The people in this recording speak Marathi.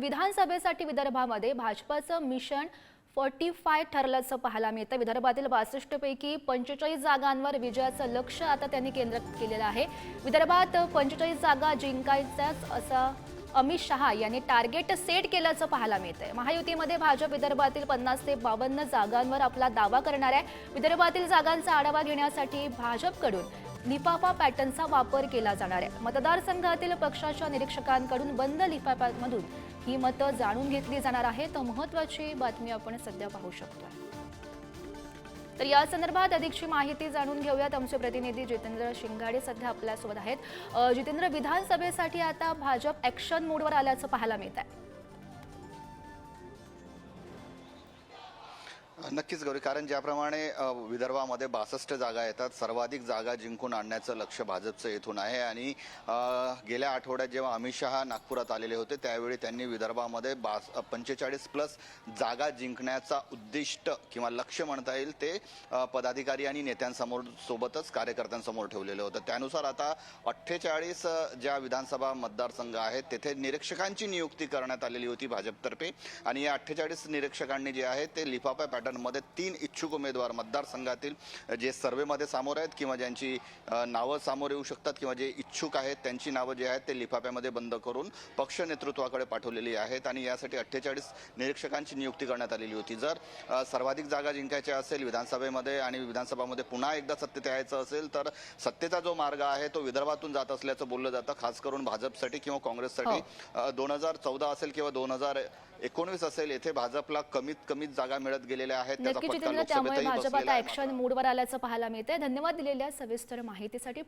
विधानसभेसाठी विदर्भामध्ये भाजपाचं मिशन फॉर्टी फाय ठरल्याचं पाहायला मिळतं. विदर्भातील बासष्टपैकी पंचेचाळीस जागांवर विजयाचं लक्ष आता त्यांनी केंद्रित केलेलं आहे. विदर्भात पंचेचाळीस जागा जिंकायच्याच असं अमित शहा यांनी टार्गेट सेट केल्याचं पाहायला मिळतंय. महायुतीमध्ये भाजप विदर्भातील पन्नास ते बावन्न जागांवर आपला दावा करणार आहे. विदर्भातील जागांचा आढावा घेण्यासाठी भाजपकडून लिफाफा पॅटर्नचा वापर केला जाणार आहे. मतदारसंघातील पक्षाच्या निरीक्षकांकडून बंद लिफाफ्यामधून ही मतं जाणून घेतली जाणार आहेत. महत्वाची बातमी आपण सध्या पाहू शकतो तर या संदर्भात अधिकची माहिती जाणून घेऊयात. आमचे प्रतिनिधी जितेंद्र शिंगाडे सध्या आपल्यासोबत आहेत. जितेंद्र विधानसभेसाठी आता भाजप ऍक्शन मोडवर आल्याचं पाहायला मिळत आहे नक्कीच गौरी कारण ज्याप्रमाणे विदर्भामध्ये बासष्ट जागा येतात सर्वाधिक जागा जिंकून आणण्याचं लक्ष भाजपचं येथून आहे आणि गेल्या आठवड्यात जेव्हा अमित शहा नागपुरात आलेले होते त्यावेळी त्यांनी विदर्भामध्ये बास पंचेचाळीस प्लस जागा जिंकण्याचा उद्दिष्ट किंवा लक्ष म्हणता येईल ते पदाधिकारी आणि नेत्यांसमोर सोबतच कार्यकर्त्यांसमोर ठेवलेलं होतं. त्यानुसार आता अठ्ठेचाळीस ज्या विधानसभा मतदारसंघ आहेत तेथे निरीक्षकांची नियुक्ती करण्यात आलेली होती भाजपतर्फे आणि या अठ्ठेचाळीस निरीक्षकांनी जे आहे ते लिफाफा पॅटर्नमध्ये तीन इच्छुक उमेदवार मतदारसंघातील जे सर्वेमध्ये सामोर आहेत किंवा ज्यांची नावं सामोर येऊ शकतात किंवा जे इच्छुक आहेत त्यांची नावं जे आहेत ते लिफाफ्यामध्ये बंद करून पक्ष नेतृत्वाकडे पाठवलेली आहेत आणि यासाठी अठ्ठेचाळीस निरीक्षकांची नियुक्ती करण्यात आलेली होती. जर सर्वाधिक जागा जिंकायच्या असेल विधानसभेमध्ये आणि विधानसभामध्ये पुन्हा एकदा सत्तेत यायचं असेल तर सत्तेचा जो मार्ग आहे तो विदर्भातून जात असल्याचं बोललं जातं खास करून भाजपसाठी किंवा काँग्रेससाठी. दोन हजार चौदा असेल किंवा दोन हजार एकोणवीस असेल येथे भाजपला कमीत कमीत जागा मिळत गेलेल्या आहेत त्याचा नक्की फटका जितेंद्र त्यामुळे लोकसभेतही भाजप बसलेला आता आहे ऍक्शन. मोडवर आल्याचं पाहायला मिळतंय धन्यवाद दिलेल्या सविस्तर माहितीसाठी